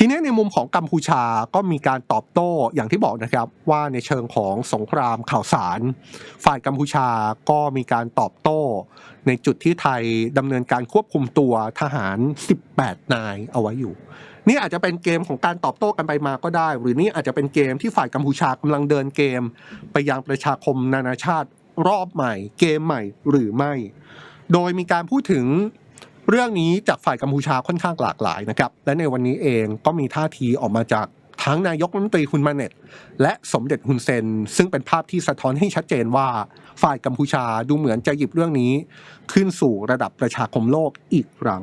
ทีนี้ในมุมของกัมพูชาก็มีการตอบโต้อย่างที่บอกนะครับว่าในเชิงของสงครามข่าวสาร ฝ่ายกัมพูชาก็มีการตอบโต้ ในจุดที่ไทยดำเนินการควบคุมตัวทหาร 18 นายเอาไว้อยู่นี่อาจจะเป็นเกมของการตอบโต้กันไปมาก็ได้ หรือนี่อาจจะเป็นเกมที่ฝ่ายกัมพูชากำลังเดินเกม ไปยังประชาคมนานาชาติรอบใหม่ เกมใหม่หรือไม่ โดยมีการพูดถึง เรื่องนี้จากฝ่ายกัมพูชาค่อนข้างหลากหลายนะครับ และในวันนี้เองก็มีท่าทีออกมาจากทั้งนายกรัฐมนตรีฮุนมาเน็ต และสมเด็จฮุนเซน ซึ่งเป็นภาพที่สะท้อนให้ชัดเจนว่า ฝ่ายกัมพูชาดูเหมือนจะหยิบเรื่องนี้ ขึ้นสู่ระดับประชาคมโลกอีกครั้ง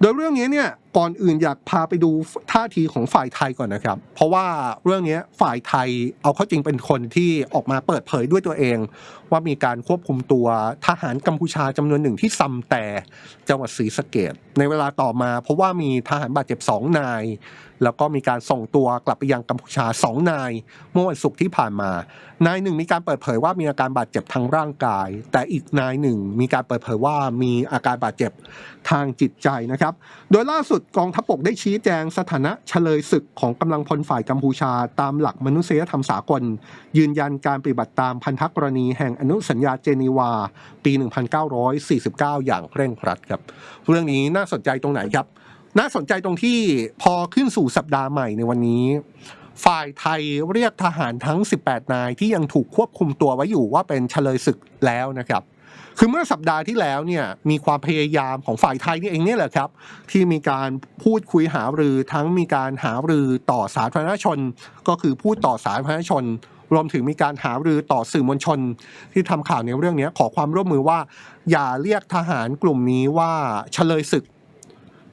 โดยเรื่องนี้เนี่ย ก่อนอื่นอยากพาไปดูท่าทีของฝ่ายไทยก่อนนะครับ เพราะว่าเรื่องนี้ฝ่ายไทยเอาเข้าจริงเป็นคนที่ออกมาเปิดเผยด้วยตัวเอง ว่ามีการควบคุมตัวทหารกัมพูชาจำนวนหนึ่งที่ซัมแต่จังหวัดศรีสะเกดในเวลาต่อมา เพราะว่ามีทหารบาดเจ็บสองนาย แล้วก็มีการส่งตัวกลับไปยังกัมพูชาสองนาย เมื่อวันศุกร์ที่ผ่านมานายหนึ่งมีการเปิดเผยว่ามีอาการบาดเจ็บทางร่างกาย แต่อีกนายหนึ่งมีการเปิดเผยว่ามีอาการบาดเจ็บทางจิตใจนะครับ โดยล่าสุดกองทัพบกได้ชี้แจงสถานะเฉลยศึกของกำลังพลฝ่ายกัมพูชา ตามหลักมนุษยธรรมสากล ยืนยันการปฏิบัติตามพันธกรณีแห่งอนุสัญญาเจนีวา ปี 1949 อย่างเคร่งครัดครับ เรื่องนี้น่าสนใจตรงไหนครับ น่าสนใจตรงที่พอขึ้นสู่สัปดาห์ใหม่ในวันนี้ ฝ่ายไทยเรียกทหารทั้ง 18 นายที่ยังถูกควบคุมตัวไว้อยู่ว่าเป็นเฉลยศึกแล้วนะครับ คือเมื่อสัปดาห์ที่แล้วเนี่ยมีความพยายามของฝ่ายไทยนี่เองเนี่ยแหละครับ ที่มีการพูดคุยหารือทั้งมีการหารือต่อสาธารณชน ก็คือพูดต่อสาธารณชน รวมถึงมีการหารือต่อสื่อมวลชน ที่ทำข่าวในเรื่องนี้ขอความร่วมมือว่า อย่าเรียกทหารกลุ่มนี้ว่าเฉลยศึก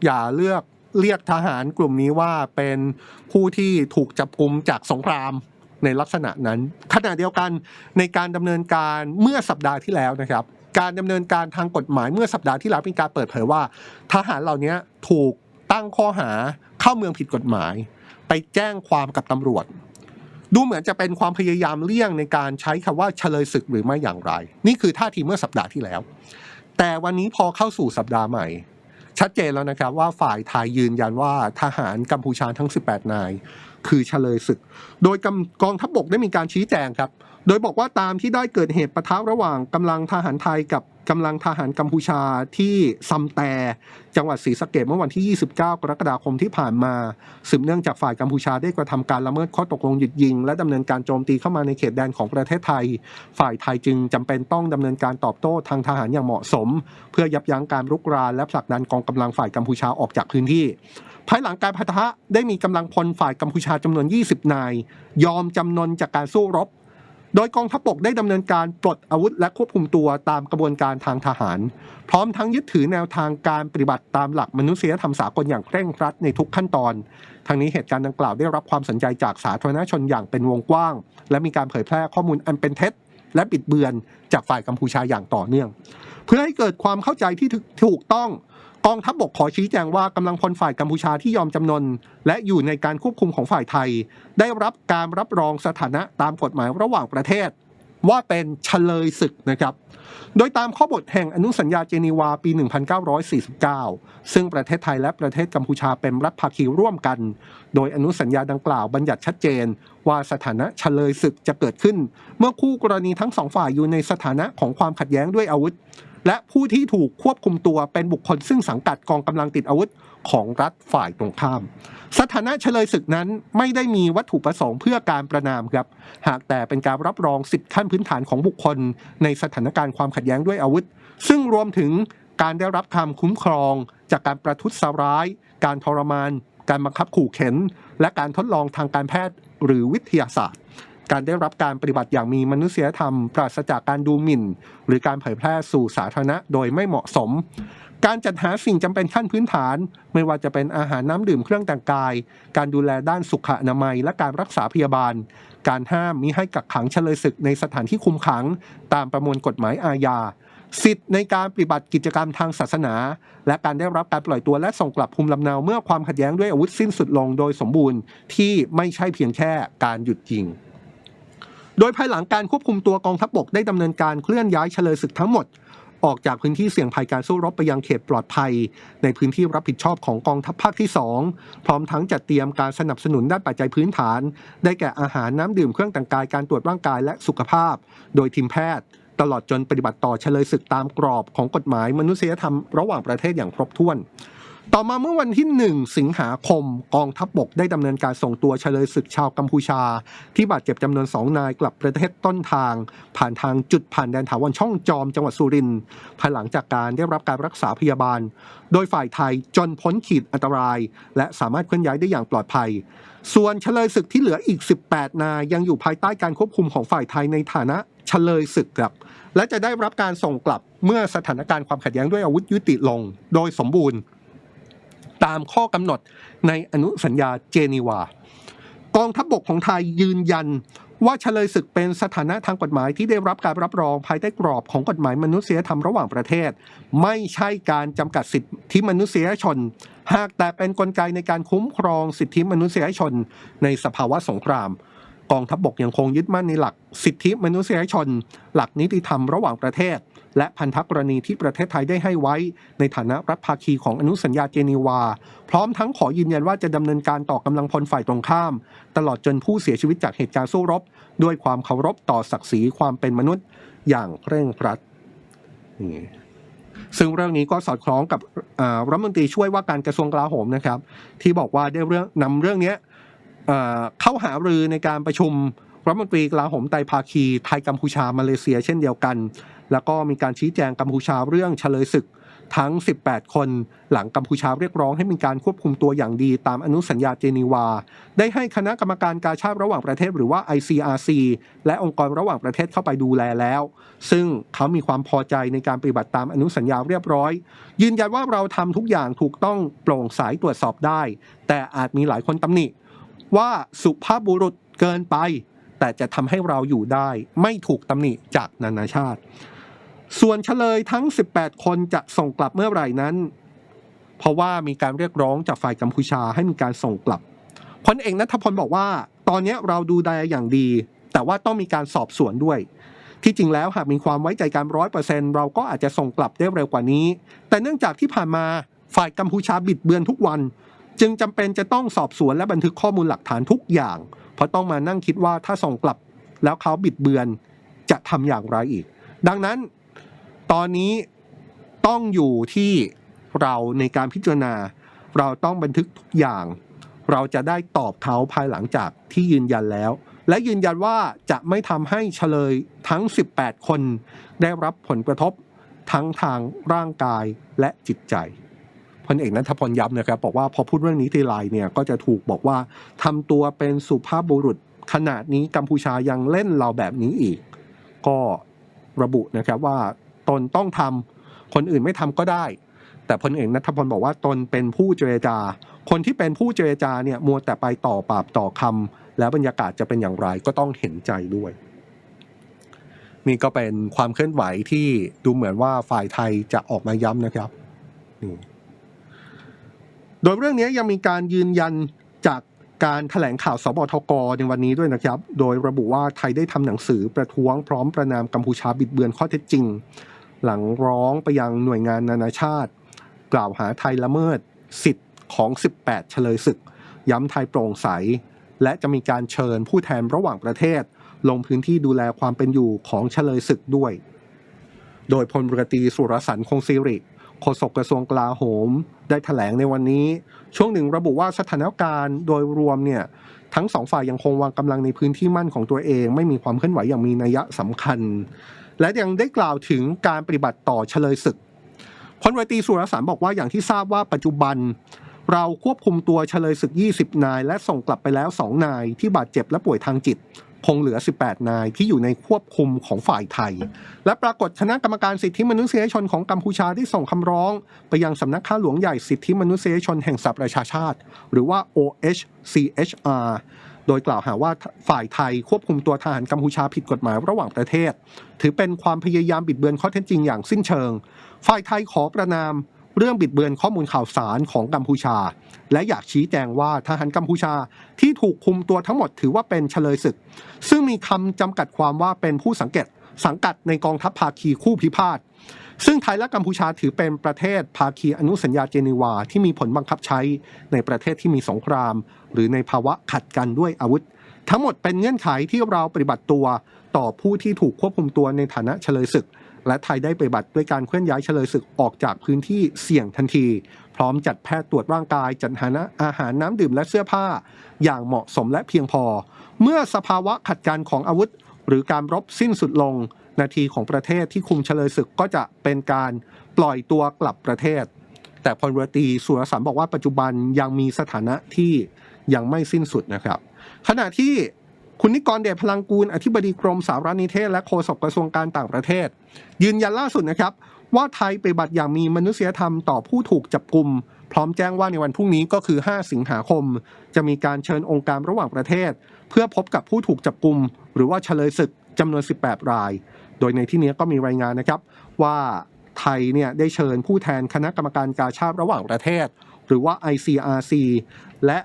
อย่าเลือกเรียกทหารกลุ่มนี้ว่าเป็นผู้ที่ถูกจับกุมจากสงครามในลักษณะนั้นขณะเดียวกันในการดำเนินการเมื่อสัปดาห์ที่แล้วนะครับ การดำเนินการทางกฎหมายเมื่อสัปดาห์ที่แล้วเป็นการเปิดเผยว่า ทหารเหล่านี้ถูกตั้งข้อหาเข้าเมืองผิดกฎหมาย ไปแจ้งความกับตำรวจ ดูเหมือนจะเป็นความพยายามเลี่ยงในการใช้คำว่าเฉลยศึกหรือไม่อย่างไร นี่คือท่าทีเมื่อสัปดาห์ที่แล้ว แต่วันนี้พอเข้าสู่สัปดาห์ใหม่ ชัดเจนแล้วนะครับว่าฝ่ายไทยยืนยันว่าทหารกัมพูชาทั้ง 18 นาย คือเฉลยศึก โดยกำกองทัพบกได้มีการชี้แจงครับ โดยบอกว่าตามที่ได้เกิดเหตุปะทะระหว่างกำลังทหารไทยกับกำลังทหารกัมพูชาที่ซัมแต จังหวัดศรีสะเกดเมื่อวันที่ 29 กรกฎาคมที่ผ่านมา สืบเนื่องจากฝ่ายกัมพูชาได้กระทำการละเมิดข้อตกลงหยุดยิง และดำเนินการโจมตีเข้ามาในเขตแดนของประเทศไทย ฝ่ายไทยจึงจำเป็นต้องดำเนินการตอบโต้ทางทหารอย่างเหมาะสม เพื่อยับยั้งการรุกรานและผลักดันกองกำลังฝ่ายกัมพูชาออกจากพื้นที่ ภายหลังการพัทะได้มีกำลังพลฝ่ายกัมพูชาจำนวน 20 นาย ยอมจำนนจากการสู้รบ โดยกองทัพบกได้ดำเนินการปลดอาวุธและควบคุมตัวตามกระบวนการทางทหาร พร้อมทั้งยึดถือแนวทางการปฏิบัติตามหลักมนุษยธรรมสากลอย่างเคร่งครัดในทุกขั้นตอนทางนี้เหตุการณ์ดังกล่าวได้รับความสนใจจากสาธารณชนอย่างเป็นวงกว้าง และมีการเผยแพร่ข้อมูลอันเป็นเท็จ และบิดเบือนจากฝ่ายกัมพูชาอย่างต่อเนื่อง เพื่อให้เกิดความเข้าใจที่ถูกต้อง กองทัพบกขอชี้แจงว่ากำลังพลฝ่ายกัมพูชาที่ยอมจำนน และอยู่ในการควบคุมของฝ่ายไทย ได้รับการรับรองสถานะตามกฎหมายระหว่างประเทศ ว่าเป็นเฉลยศึกนะครับ โดยตามข้อบทแห่งอนุสัญญาเจนีวาปี 1949 ซึ่งประเทศไทยและประเทศกัมพูชาเป็นรัฐภาคีร่วมกัน โดยอนุสัญญาดังกล่าวบัญญัติชัดเจน ว่าสถานะเฉลยศึกจะเกิดขึ้น เมื่อคู่กรณีทั้งสองฝ่ายอยู่ในสถานะของความขัดแย้งด้วยอาวุธ และผู้ที่ถูกควบคุมตัวเป็นบุคคลซึ่งสังกัดกองกำลังติดอาวุธของรัฐฝ่ายตรงข้าม สถานะเฉลยศึกนั้นไม่ได้มีวัตถุประสงค์เพื่อการประนามครับ หากแต่เป็นการรับรองสิทธิขั้นพื้นฐานของบุคคล ในสถานการณ์ความขัดแย้งด้วยอาวุธ ซึ่งรวมถึงการได้รับคำคุ้มครอง จากการประทุษร้าย การทรมาน การบังคับขู่เข็น และการทดลองทางการแพทย์หรือวิทยาศาสตร์ การได้รับการปฏิบัติอย่างมีมนุษยธรรม ปราศจากการดูหมิ่น หรือการเผยแพร่สู่สาธารณะโดยไม่เหมาะสม การจัดหาสิ่งจำเป็นขั้นพื้นฐาน ไม่ว่าจะเป็นอาหารน้ำดื่มเครื่องแต่งกาย การดูแลด้านสุขอนามัย และการรักษาพยาบาล การห้ามมิให้กักขังเฉลยศึกในสถานที่คุมขัง ตามประมวลกฎหมายอาญา สิทธิ์ในการปฏิบัติกิจกรรมทางศาสนา และการได้รับการปล่อยตัวและส่งกลับภูมิลำเนาเมื่อความขัดแย้งด้วยอาวุธสิ้นสุดลงโดยสมบูรณ์ที่ไม่ใช่เพียงแค่การหยุดยิง โดยภายหลังการควบคุมตัวกองทัพบกได้ดำเนินการเคลื่อนย้ายเฉลยศึกทั้งหมด ออกจากพื้นที่เสี่ยงภัยการสู้รบไปยังเขตปลอดภัย ในพื้นที่รับผิดชอบของกองทัพภาคที่ 2 พร้อมทั้งจัดเตรียมการสนับสนุนด้านปัจจัยพื้นฐาน ได้แก่อาหารน้ำดื่มเครื่องแต่งกายการตรวจร่างกายและสุขภาพ โดยทีมแพทย์ ตลอดจนปฏิบัติต่อเฉลยศึกตามกรอบของกฎหมายมนุษยธรรมระหว่างประเทศอย่างครบถ้วน ต่อมาเมื่อวันที่ 1 สิงหาคม กองทัพบบกได้ดำเนินการส่งตัวเฉลยศึกชาวกัมพูชา ที่บาดเจ็บจำนวนสองนายกลับประเทศต้นทาง ผ่านทางจุดผ่านแดนถาวรช่องจอมจังหวัดสุรินทร์ภายหลังจากการได้รับการรักษาพยาบาล โดยฝ่ายไทยจนพ้นขีดอันตราย และสามารถเคลื่อนย้ายได้อย่างปลอดภัยส่วนเฉลยศึกที่เหลืออีก 18 นายยังอยู่ภายใต้การควบคุมของฝ่ายไทยในฐานะเฉลยศึกครับ และจะได้รับการส่งกลับเมื่อสถานการณ์ความขัดแย้งด้วยอาวุธยุติลง โดยสมบูรณ์ ตามข้อกำหนดในอนุสัญญาเจนีวากองทัพบบกของไทยยืนยันว่าเฉลยศึกเป็นสถานะทางกฎหมายที่ได้รับการรับรองภายใต้กรอบของกฎหมายมนุษยธรรมระหว่างประเทศ ไม่ใช่การจำกัดสิทธิมนุษยชน หากแต่เป็นนกลไกในการคุ้มครองสิทธิมนุษยชนในสภาวะสงคราม กองทัพบบกยังคงยึดมั่นในหลักสิทธิมนุษยชน หลักนิติธรรมระหว่างประเทศ และพันธกรณีที่ประเทศไทยได้ให้ไว้ ในฐานะรัฐภาคีของอนุสัญญาเจนีวา พร้อมทั้งขอยืนยันว่าจะดำเนินการต่อกำลังพลฝ่ายตรงข้าม ตลอดจนผู้เสียชีวิตจากเหตุการณ์สู้รบ ด้วยความเคารพต่อศักดิ์ศรีความเป็นมนุษย์อย่างเคร่งครัดนี่ซึ่งเรื่องนี้ก็สอดคล้องกับรัฐมนตรีช่วยว่าการกระทรวงกลาโหมนะครับ ที่บอกว่าได้เรื่องนำเรื่องเนี้ย เข้าหารือในการประชุมรัฐมนตรีกลาโหมไตภาคีไทยกัมพูชามาเลเซียเช่นเดียวกัน แล้วก็มีการชี้แจงกัมพูชาเรื่องเฉลยศึกทั้ง 18 คน หลังกัมพูชาเรียกร้องให้มีการควบคุมตัวอย่างดีตามอนุสัญญาเจนีวา ได้ให้คณะกรรมการการชาติระหว่างประเทศหรือว่า ICRC และองค์กรระหว่างประเทศเข้าไปดูแลแล้ว ซึ่งเขามีความพอใจในการปฏิบัติตามอนุสัญญาเรียบร้อย ยืนยันว่าเราทำทุกอย่างถูกต้องโปร่งใสตรวจสอบได้ แต่อาจมีหลายคนตำหนิ ว่าสุภาพบุรุษเกินไป แต่จะทำให้เราอยู่ได้ ไม่ถูกตำหนิจากนานาชาติ ส่วนเฉลยทั้ง 18 คนจะส่งกลับเมื่อไหร่นั้น เพราะว่ามีการเรียกร้องจากฝ่ายกัมพูชาให้มีการส่งกลับพลเอกนัทพลบอกว่า ตอนนี้เราดูแลอย่างดี แต่ว่าต้องมีการสอบสวนด้วย ที่จริงแล้วหากมีความไว้ใจกันร้อยเปอร์เซ็นเราก็อาจจะส่งกลับได้เร็วกว่านี้ แต่เนื่องจากที่ผ่านมาฝ่ายกัมพูชาบิดเบือนทุกวัน จึงจำเป็นจะต้องสอบสวนและบันทึกข้อมูลหลักฐานทุกอย่าง เพราะต้องมานั่งคิดว่าถ้าส่งกลับแล้วเขาบิดเบือนจะทำอย่างไรอีก ดังนั้นตอนนี้ต้องอยู่ที่เราในการพิจารณา เราต้องบันทึกทุกอย่าง เราจะได้ตอบเขาภายหลังจากที่ยืนยันแล้ว และยืนยันว่าจะไม่ทำให้เฉลยทั้ง 18 คน ได้รับผลกระทบทั้งทางร่างกายและจิตใจ พลเอกนัทพลย้ำนะครับบอกว่าพอพูดเรื่องนี้ทีไรเนี่ยก็จะถูกบอกว่าทำตัวเป็นสุภาพบุรุษขนาดนี้กัมพูชายังเล่นเราแบบนี้อีก ก็ระบุนะครับว่าตนต้องทำคนอื่นไม่ทำก็ได้ แต่พลเอกนัทพลบอกว่าตนเป็นผู้เจรจา คนที่เป็นผู้เจรจาเนี่ยมัวแต่ไปต่อปากต่อคำแล้วบรรยากาศจะเป็นอย่างไรก็ต้องเห็นใจด้วยนี่ก็เป็นความเคลื่อนไหวที่ดูเหมือนว่าฝ่ายไทยจะออกมาย้ำนะครับนี่ โดยเรื่องนี้ยังมีการยืนยันจากการแถลงข่าวสบทกในวันนี้ด้วยนะครับ โดยระบุว่าไทยได้ทำหนังสือประท้วงพร้อมประนามกัมพูชาบิดเบือนข้อเท็จจริง หลังร้องไปยังหน่วยงานนานาชาติ กล่าวหาไทยละเมิดสิทธิ์ของ 18 เฉลยศึก ย้ำไทยโปร่งใส และจะมีการเชิญผู้แทนระหว่างประเทศ ลงพื้นที่ดูแลความเป็นอยู่ของเฉลยศึกด้วย โดยพลเรือตรีสุรสันคงศิริ โฆษกกระทรวงกลาโหม ได้แถลงในวันนี้ ช่วงหนึ่งระบุว่าสถานการณ์โดยรวมเนี่ยทั้งสองฝ่ายยังคงวางกำลังในพื้นที่มั่นของตัวเอง ไม่มีความเคลื่อนไหวอย่างมีนัยสำคัญ และยังได้กล่าวถึงการปฏิบัติต่อเฉลยศึกพลเรือตีสุรสารบอกว่าอย่างที่ทราบว่าปัจจุบัน เราควบคุมตัวเฉลยศึก 20 นาย และส่งกลับไปแล้ว 2 นายที่บาดเจ็บและป่วยทางจิต คงเหลือ 18 นายที่อยู่ในควบคุมของฝ่ายไทย และปรากฏคณะกรรมการสิทธิมนุษยชนของกัมพูชาที่ส่งคำร้อง ไปยังสำนักข้าหลวงใหญ่สิทธิมนุษยชนแห่งสหประชาชาติ หรือว่า OHCHR โดยกล่าวหาว่าฝ่ายไทยควบคุมตัวทหารกัมพูชาผิดกฎหมายระหว่างประเทศ ถือเป็นความพยายามบิดเบือนข้อเท็จจริงอย่างสิ้นเชิง ฝ่ายไทยขอประนาม เรื่องบิดเบือนข้อมูลข่าวสารของกัมพูชา และอยากชี้แจงว่าทหารกัมพูชาที่ถูกคุมตัวทั้งหมดถือว่าเป็นเฉลยศึก ซึ่งมีคำจำกัดความว่าเป็นผู้สังเกตสังกัดในกองทัพภาคีคู่พิพาท ซึ่งไทยและกัมพูชาถือเป็นประเทศภาคีอนุสัญญาเจนีวาที่มีผลบังคับใช้ในประเทศที่มีสงคราม หรือในภาวะขัดกันด้วยอาวุธ ทั้งหมดเป็นเงื่อนไขที่เราปฏิบัติตัวต่อผู้ที่ถูกควบคุมตัวในฐานะเฉลยศึก และไทยได้ปฏิบัติด้วยการเคลื่อนย้ายเฉลยศึกออกจากพื้นที่เสี่ยงทันที พร้อมจัดแพทย์ตรวจร่างกาย จัดหาอาหารน้ำดื่มและเสื้อผ้า อย่างเหมาะสมและเพียงพอ เมื่อสภาวะขัดกันของอาวุธ หรือการรบสิ้นสุดลง นาทีของประเทศที่คุมเฉลยศึกก็จะเป็นการปล่อยตัวกลับประเทศ แต่พลเรือตีสุรสันต์บอกว่าปัจจุบันยังมีสถานะที่ยังไม่สิ้นสุดนะครับ ขณะที่ คุณนิกรเดชพลังกูล อธิบดีกรมสารนิเทศ และโฆษกกระทรวงการต่างประเทศ ยืนยันล่าสุดนะครับ ว่าไทยปฏิบัติอย่างมีมนุษยธรรมต่อผู้ถูกจับกลุ่มพร้อมแจ้งว่าในวันพรุ่งนี้ก็คือ 5 สิงหาคม จะมีการเชิญองค์การระหว่างประเทศ เพื่อพบกับผู้ถูกจับกลุ่มหรือว่าเฉลยศึกจำนวน 18 ราย โดยในที่นี้ก็มีรายงานนะครับ ว่าไทยเนี่ยได้เชิญผู้แทนคณะกรรมการกาชาติระหว่างประเทศ หรือว่า ICRC และ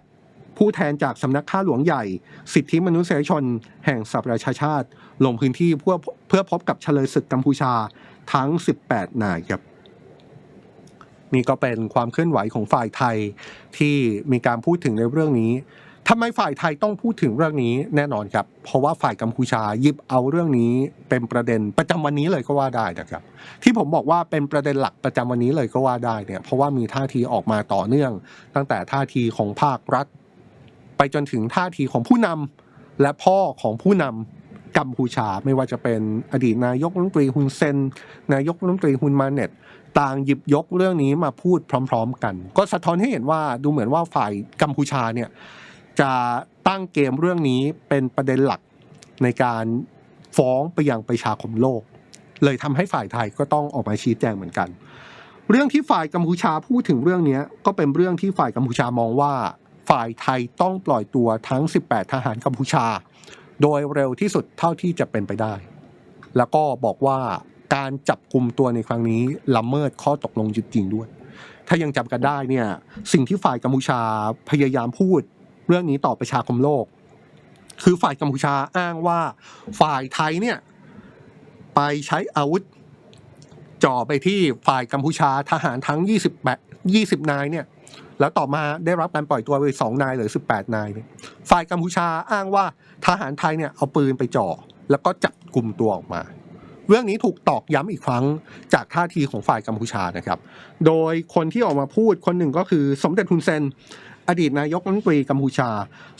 ผู้แทนจากสำนักข้าหลวงใหญ่ สิทธิมนุษยชน แห่งสหประชาชาติ ลงพื้นที่เพื่อเพื่อพบกับเฉลยศึกกัมพูชาทั้ง 18 นายครับนี่ก็เป็นความเคลื่อนไหวของฝ่ายไทยที่มีการพูดถึงในเรื่องนี้ทำไมฝ่ายไทยต้องพูดถึงเรื่องนี้แน่นอนครับ เพราะว่าฝ่ายกัมพูชายิบเอาเรื่องนี้เป็นประเด็นประจำวันนี้เลยก็ว่าได้นะครับ ที่ผมบอกว่าเป็นประเด็นหลักประจำวันนี้เลยก็ว่าได้เนี่ยเพราะว่ามีท่าทีออกมาต่อเนื่อง ตั้งแต่ท่าทีของภาครัฐ ไปจนถึงท่าทีของผู้นำและพ่อของผู้นำกัมพูชา ไม่ว่าจะเป็นอดีตนายกรัฐมนตรีฮุนเซน นายกรัฐมนตรีฮุนมาเน็ต ต่างหยิบยกเรื่องนี้มาพูดพร้อม ๆ กัน ก็สะท้อนให้เห็นว่าดูเหมือนว่าฝ่ายกัมพูชาเนี่ยจะตั้งเกมเรื่องนี้เป็นประเด็นหลักในการฟ้องไปยังประชาคมโลก เลยทำให้ฝ่ายไทยก็ต้องออกมาชี้แจงเหมือนกัน เรื่องที่ฝ่ายกัมพูชาพูดถึงเรื่องนี้ก็เป็นเรื่องที่ฝ่ายกัมพูชามองว่า ฝ่ายไทยต้องปล่อยตัวทั้ง 18 ทหารกัมพูชา โดยเร็วที่สุดเท่าที่จะเป็นไปได้ แล้วก็บอกว่าการจับกลุ่มตัวในครั้งนี้ละเมิดข้อตกลงหยุดยิงๆด้วย ถ้ายังจำกันได้เนี่ยสิ่งที่ฝ่ายกัมพูชาพยายามพูดเรื่องนี้ต่อประชาคมโลก คือฝ่ายกัมพูชาอ้างว่าฝ่ายไทยเนี่ยไปใช้อาวุธจ่อไปที่ฝ่ายกัมพูชาทหารทั้ง20แบบ20 นายเนี่ย แล้วต่อมาได้รับการปล่อยตัวไปสองนายหรือ18นายเนี่ยฝ่ายกัมพูชาอ้างว่าทหารไทยเนี่ยเอาปืนไปจ่อแล้วก็จับกลุ่มตัวออกมา เรื่องนี้ถูกตอกย้ำอีกครั้งจากท่าทีของฝ่ายกัมพูชานะครับ โดยคนที่ออกมาพูดคนหนึ่งก็คือสมเด็จฮุนเซนอดีตนายกรัฐมนตรีกัมพูชา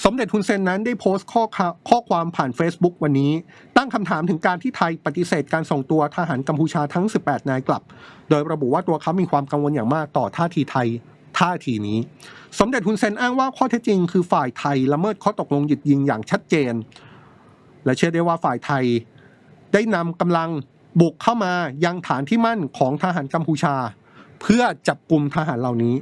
สมเด็จฮุนเซนนั้นได้โพสต์ข้อข้อความผ่าน Facebook วันนี้ ตั้งคำถามถึงการที่ไทยปฏิเสธการส่งตัวทหารกัมพูชาทั้ง 18 นายกลับ โดยระบุว่าตัวเขามีความกังวลอย่างมากต่อท่าทีไทย ท่าทีนี้ สมเด็จฮุนเซนอ้างว่าข้อเท็จจริงคือฝ่ายไทยละเมิดข้อตกลงหยุดยิงอย่างชัดเจน และเชื่อได้ว่าฝ่ายไทยได้นำกำลังบุกเข้ามายังฐานที่มั่นของทหารกัมพูชา เพื่อจับกลุ่มทหารเหล่านี้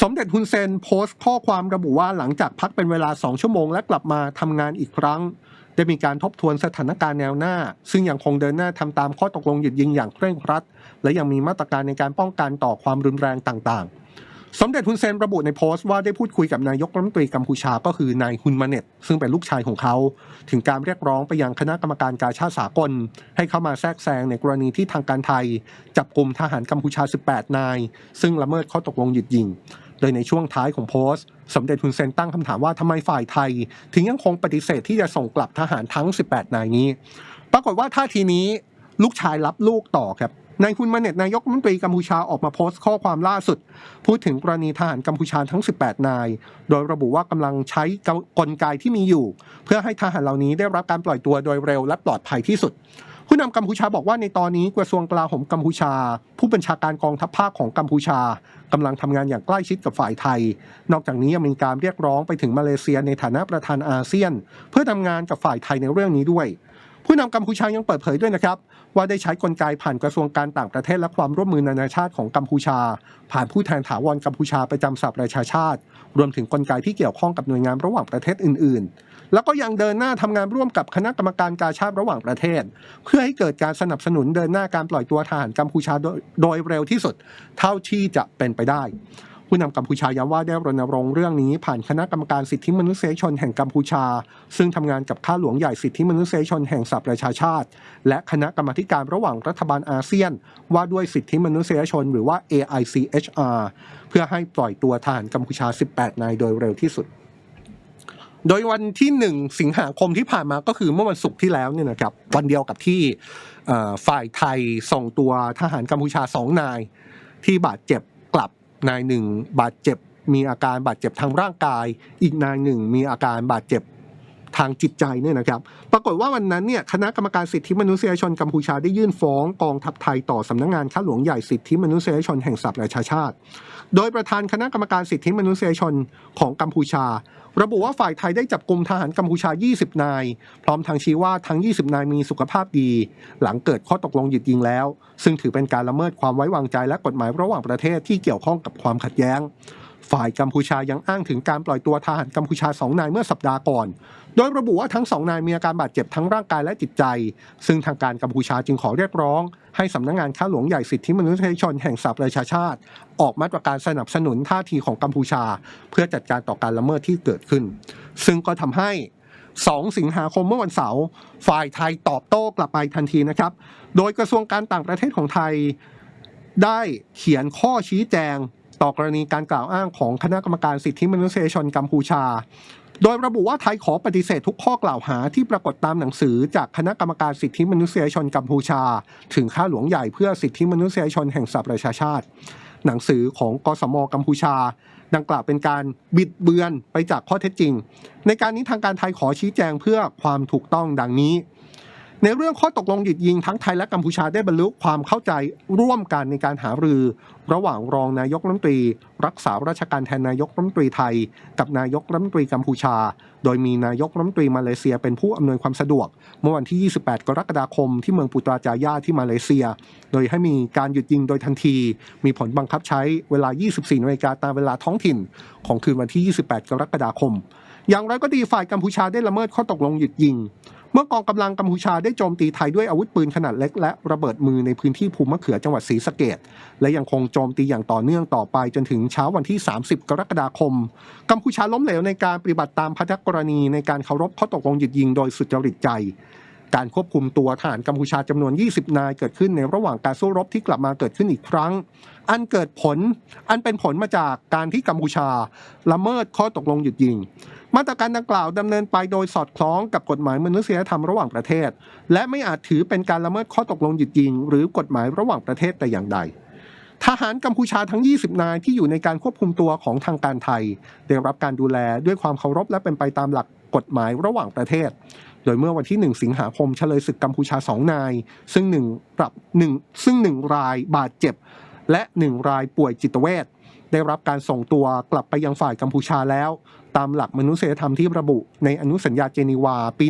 สมเด็จฮุนเซนโพสต์ข้อความระบุว่าหลังจากพักเป็นเวลา2ชั่วโมงและกลับมาทำงานอีกครั้งได้มีการทบทวนสถานการณ์แนวหน้า ซึ่งยังคงเดินหน้าทำตามข้อตกลงหยุดยิงอย่างเคร่งครัด และยังมีมาตรการในการป้องกันต่อความรุนแรงต่างๆ สมเด็จฮุนเซนระบุในโพสต์ว่าได้พูดคุยกับนายกรัฐมนตรีกัมพูชาก็คือนายฮุนมาเน็ตซึ่งเป็นลูกชายของเขา ถึงการเรียกร้องไปยังคณะกรรมการการชาติสากล ให้เข้ามาแทรกแซงในกรณีที่ทางการไทย จับกลุ่มทหารกัมพูชา 18 นาย ซึ่งละเมิดข้อตกลงหยุดยิง โดยในช่วงท้ายของโพสต์ สมเด็จฮุนเซนตั้งคำถามว่าทำไมฝ่ายไทย ถึงยังคงปฏิเสธที่จะส่งกลับทหารทั้ง 18 นายนี้ ปรากฏว่าท่าทีนี้ลูกชายรับลูกต่อครับ นายฮุนมาเน็ตนายกรัฐมนตรีกัมพูชาออกมาโพสต์ข้อความล่าสุด พูดถึงกรณีทหารกัมพูชาทั้ง 18 นาย โดยระบุว่ากำลังใช้กลไกที่มีอยู่ เพื่อให้ทหารเหล่านี้ได้รับการปล่อยตัวโดยเร็วและปลอดภัยที่สุดผู้นำกัมพูชาบอกว่าในตอนนี้กระทรวงกลาโหมกัมพูชา ผู้บัญชาการกองทัพภาคของกัมพูชากำลังทำงานอย่างใกล้ชิดกับฝ่ายไทย นอกจากนี้ยังมีการเรียกร้องไปถึงมาเลเซียในฐานะประธานอาเซียน เพื่อทำงานกับฝ่ายไทยในเรื่องนี้ด้วย ผู้นำกัมพูชายังเปิดเผยด้วยนะครับ ว่าได้ใช้กลไกผ่านกระทรวงการต่างประเทศและความร่วมมือนานาชาติของกัมพูชา ผ่านผู้แทนถาวรกัมพูชาประจำสหประชาชาติ รวมถึงกลไกที่เกี่ยวข้องกับหน่วยงานระหว่างประเทศอื่น ๆ แล้วก็ยังเดินหน้าทำงานร่วมกับคณะกรรมการการชาติระหว่างประเทศ เพื่อให้เกิดการสนับสนุนเดินหน้าการปล่อยตัวทหารกัมพูชาโดยโดยเร็วที่สุด เท่าที่จะเป็นไปได้ ผู้นำกัมพูชาย้ำว่าได้รณรงค์เรื่องนี้ผ่านคณะกรรมการสิทธิมนุษยชนแห่งกัมพูชา ซึ่งทำงานกับข้าหลวงใหญ่สิทธิมนุษยชนแห่งสหประชาชาติ และคณะกรรมธิการระหว่างรัฐบาลอาเซียน ว่าด้วยสิทธิมนุษยชนหรือว่า AICHR เพื่อให้ปล่อยตัวทหารกัมพูชา 18 นายโดยเร็วที่สุด โดยวันที่ 1 สิงหาคมที่ผ่านมาก็คือเมื่อวันศุกร์ที่แล้วเนี่ยนะครับวันเดียวกับที่ฝ่ายไทยส่งตัวทหารกัมพูชาสองนายที่บาดเจ็บกลับ นายหนึ่งบาดเจ็บมีอาการบาดเจ็บทางร่างกาย อีกนายหนึ่งมีอาการบาดเจ็บทางจิตใจเนี่ยนะครับ ปรากฏว่าวันนั้นเนี่ยคณะกรรมการสิทธิมนุษยชนกัมพูชาได้ยื่นฟ้องกองทัพไทยต่อสำนักงานข้าหลวงใหญ่สิทธิมนุษยชนแห่งสหประชาชาติ โดยประธานคณะกรรมการสิทธิมนุษยชนของกัมพูชา ระบุว่าฝ่ายไทยได้จับกลุ่มทหารกัมพูชา 20 นาย พร้อมทางชี้ว่าทั้ง 20 นายมีสุขภาพดี หลังเกิดข้อตกลงหยุดยิงแล้ว ซึ่งถือเป็นการละเมิดความไว้วางใจและกฎหมายระหว่างประเทศที่เกี่ยวข้องกับความขัดแย้ง ฝ่ายกัมพูชายังอ้างถึงการปล่อยตัวทหารกัมพูชาสองนายเมื่อสัปดาห์ก่อน โดยระบุว่าทั้งสองนายมีอาการบาดเจ็บทั้งร่างกายและจิตใจ ซึ่งทางการกัมพูชาจึงขอเรียกร้อง ให้สำนักงานข้าหลวงใหญ่สิทธิมนุษยชนแห่งสหประชาชาติ ออกมาตรการสนับสนุนท่าทีของกัมพูชา เพื่อจัดการต่อการละเมิดที่เกิดขึ้น ซึ่งก็ทำให้2 สิงหาคมเมื่อวันเสาร์ฝ่ายไทยตอบโต้กลับไปทันทีนะครับ โดยกระทรวงการต่างประเทศของไทยได้เขียนข้อชี้แจงต่อกรณีการกล่าวอ้างของคณะกรรมการสิทธิมนุษยชนกัมพูชา โดยระบุว่าไทยขอปฏิเสธทุกข้อกล่าวหาที่ปรากฏตามหนังสือจากคณะกรรมการสิทธิมนุษยชนกัมพูชา ถึงข้าหลวงใหญ่เพื่อสิทธิมนุษยชนแห่งสหประชาชาติ หนังสือของกสมกัมพูชา ดังกล่าวเป็นการบิดเบือนไปจากข้อเท็จจริง ในการนี้ทางการไทยขอชี้แจงเพื่อความถูกต้องดังนี้ ในเรื่องข้อตกลงหยุดยิงทั้งไทยและกัมพูชาได้บรรลุความเข้าใจร่วมกันในการหารือ ระหว่างรองนายกรัฐมนตรี รักษาราชการแทนนายกรัฐมนตรีไทย กับนายกรัฐมนตรีกัมพูชา โดยมีนายกรัฐมนตรีมาเลเซียเป็นผู้อำนวยความสะดวก เมื่อวันที่ 28 กรกฎาคมที่เมืองปุตราจายาที่มาเลเซีย โดยให้มีการหยุดยิงโดยทันที มีผลบังคับใช้เวลา 24นาฬิกาตามเวลาท้องถิ่น ของคืนวันที่ 28 กรกฎาคม อย่างไรก็ดีฝ่ายกัมพูชาได้ละเมิดข้อตกลงหยุดยิง เมื่อกองกำลังกัมพูชาได้โจมตีไทยด้วยอาวุธปืนขนาดเล็ก และระเบิดมือในพื้นที่ภูมิมะเขือจังหวัดศรีสะเกดและยังคงโจมตีอย่างต่อเนื่องต่อไปจนถึงเช้าวันที่ 30 กรกฎาคม กัมพูชาล้มเหลวในการปฏิบัติตามพันธกรณีในการเคารพข้อตกลงหยุดยิงโดยสุจริตใจการควบคุมตัวทหารกัมพูชาจำนวน 20 นายเกิดขึ้นในระหว่างการสู้รบที่กลับมาเกิดขึ้นอีกครั้ง อันเกิดผลอันเป็นผลมาจากการที่กัมพูชา ละเมิดข้อตกลงหยุดยิง มาตรการดังกล่าวดำเนินไปโดยสอดคล้องกับกฎหมายมนุษยธรรมระหว่างประเทศ และไม่อาจถือเป็นการละเมิดข้อตกลงหยุดยิง หรือกฎหมายระหว่างประเทศแต่อย่างใด ทหารกัมพูชาทั้ง 20 นายที่อยู่ในการควบคุมตัวของทางการไทย ได้รับการดูแลด้วยความเคารพและเป็นไปตามหลักกฎหมายระหว่างประเทศ โดยเมื่อวันที่ 1 สิงหาคมเฉลยศึกกัมพูชา 2 นาย ซึ่งหนึ่งปรับหนึ่งซึ่งหนึ่งรายบาดเจ็บ และหนึ่งรายป่วยจิตเวชได้รับการส่งตัวกลับไปยังฝ่ายกัมพูชาแล้ว ตามหลักมนุษยธรรมที่ระบุในอนุสัญญาเจนีวา ปี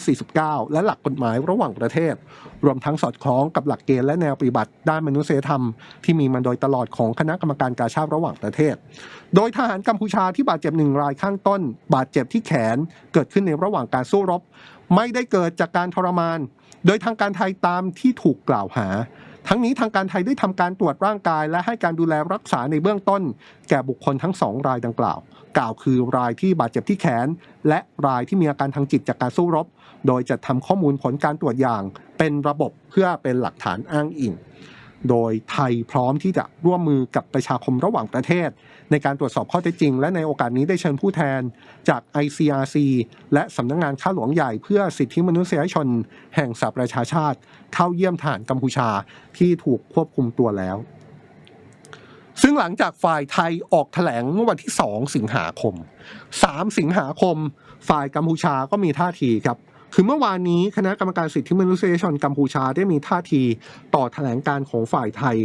1949 และหลักกฎหมายระหว่างประเทศ รวมทั้งสอดคล้องกับหลักเกณฑ์และแนวปฏิบัติด้านมนุษยธรรม ที่มีมาโดยตลอดของคณะกรรมการกาชาติระหว่างประเทศ โดยทหารกัมพูชาที่บาดเจ็บหนึ่งรายข้างต้น บาดเจ็บที่แขนเกิดขึ้นในระหว่างการสู้รบ ไม่ได้เกิดจากการทรมาน โดยทางการไทยตามที่ถูกกล่าวหา ทั้งนี้ทางการไทยได้ทำการตรวจร่างกาย และให้การดูแลรักษาในเบื้องต้น แก่บุคคลทั้งสองรายดังกล่าว กล่าวคือรายที่บาดเจ็บที่แขน และรายที่มีอาการทางจิตจากการสู้รบ โดยจะทำข้อมูลผลการตรวจอย่าง เป็นระบบเพื่อเป็นหลักฐานอ้างอิง โดยไทยพร้อมที่จะร่วมมือกับประชาคมระหว่างประเทศ ในการตรวจสอบข้อเท็จจริง และในโอกาสนี้ได้เชิญผู้แทนจาก ICRC และสำนักงานข้าหลวงใหญ่เพื่อสิทธิมนุษยชน แห่งสหประชาชาติ เข้าเยี่ยมฐานกัมพูชาที่ถูกควบคุมตัวแล้ว ซึ่งหลังจากฝ่ายไทยออกแถลงเมื่อวันที่ 2 สิงหาคม 3 สิงหาคม ฝ่ายกัมพูชาก็มีท่าทีครับ คือเมื่อวานนี้คณะกรรมการสิทธิมนุษยชนกัมพูชาได้มีท่าทีต่อแถลงการของฝ่ายไทย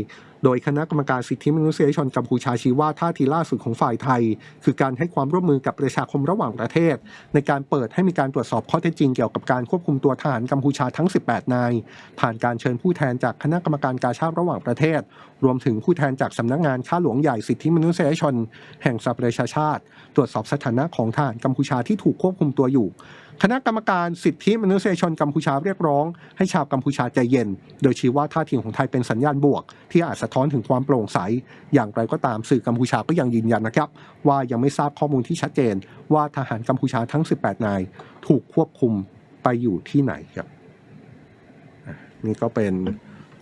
โดยคณะกรรมการสิทธิมนุษยชนกัมพูชาชี้ว่าท่าทีล่าสุดของฝ่ายไทย คือการให้ความร่วมมือกับประชาคมระหว่างประเทศ ในการเปิดให้มีการตรวจสอบข้อเท็จจริงเกี่ยวกับการควบคุมตัวทหารกัมพูชาทั้ง 18 นาย ผ่านการเชิญผู้แทนจากคณะกรรมการการชาติระหว่างประเทศ รวมถึงผู้แทนจากสำนักงานข้าหลวงใหญ่สิทธิมนุษยชน แห่งสหประชาชาติ ตรวจสอบสถานะของทหารกัมพูชาที่ถูกควบคุมตัวอยู่ คณะกรรมการสิทธิมนุษยชนกัมพูชาเรียกร้อง ให้ชาวกัมพูชาใจเย็น โดยชี้ว่าท่าทีของไทยเป็นสัญญาณบวก ที่อาจสะท้อนถึงความโปร่งใส อย่างไรก็ตามสื่อกัมพูชาก็ยังยืนยันนะครับ ว่ายังไม่ทราบข้อมูลที่ชัดเจน ว่าทหารกัมพูชาทั้ง 18 นาย ถูกควบคุมไปอยู่ที่ไหนครับนี่ก็เป็น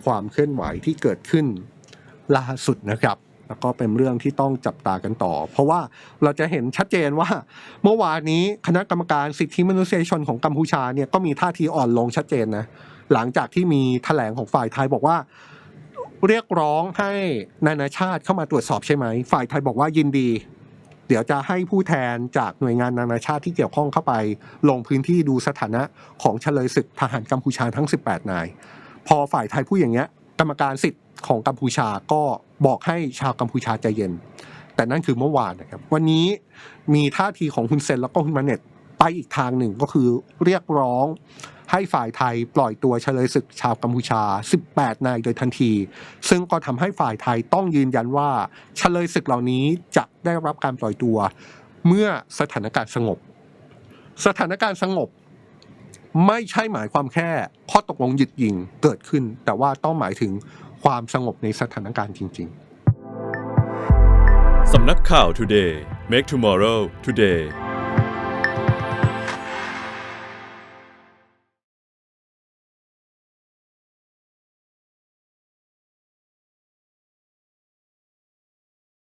ความเคลื่อนไหวที่เกิดขึ้นล่าสุดนะครับ แล้วก็เป็นเรื่องที่ต้องจับตากันต่อ เพราะว่าเราจะเห็นชัดเจนว่า เมื่อวานนี้คณะกรรมการสิทธิมนุษยชนของกัมพูชาเนี่ยก็มีท่าทีอ่อนลงชัดเจนนะหลังจากที่มีแถลงของฝ่ายไทยบอกว่า เรียกร้องให้นานาชาติเข้ามาตรวจสอบใช่ไหม ฝ่ายไทยบอกว่ายินดี เดี๋ยวจะให้ผู้แทนจากหน่วยงานนานาชาติที่เกี่ยวข้องเข้าไป ลงพื้นที่ดูสถานะของเฉลยศึกทหารกัมพูชาทั้ง 18 นาย พอฝ่ายไทยพูดอย่างเงี้ยกรรมการสิทธิ์ของกัมพูชาก็บอกให้ชาวกัมพูชาใจเย็น แต่นั่นคือเมื่อวานนะครับ วันนี้มีท่าทีของคุณเซนแล้วก็คุณมาเน็ตไปอีกทางหนึ่งก็คือเรียกร้องให้ฝ่ายไทยปล่อยตัวเฉลยศึกชาวกัมพูชา 18 นายโดยทันที ซึ่งก็ทำให้ฝ่ายไทยต้องยืนยันว่าเฉลยศึกเหล่านี้จะได้รับการปล่อยตัว เมื่อสถานการณ์สงบ สถานการณ์สงบ ไม่ใช่หมายความแค่ข้อตกลงหยุดยิงเกิดขึ้น แต่ว่าต้องหมายถึง ความสงบในสถานการณ์จริง ๆ สำนักข่าว Today Make Tomorrow Today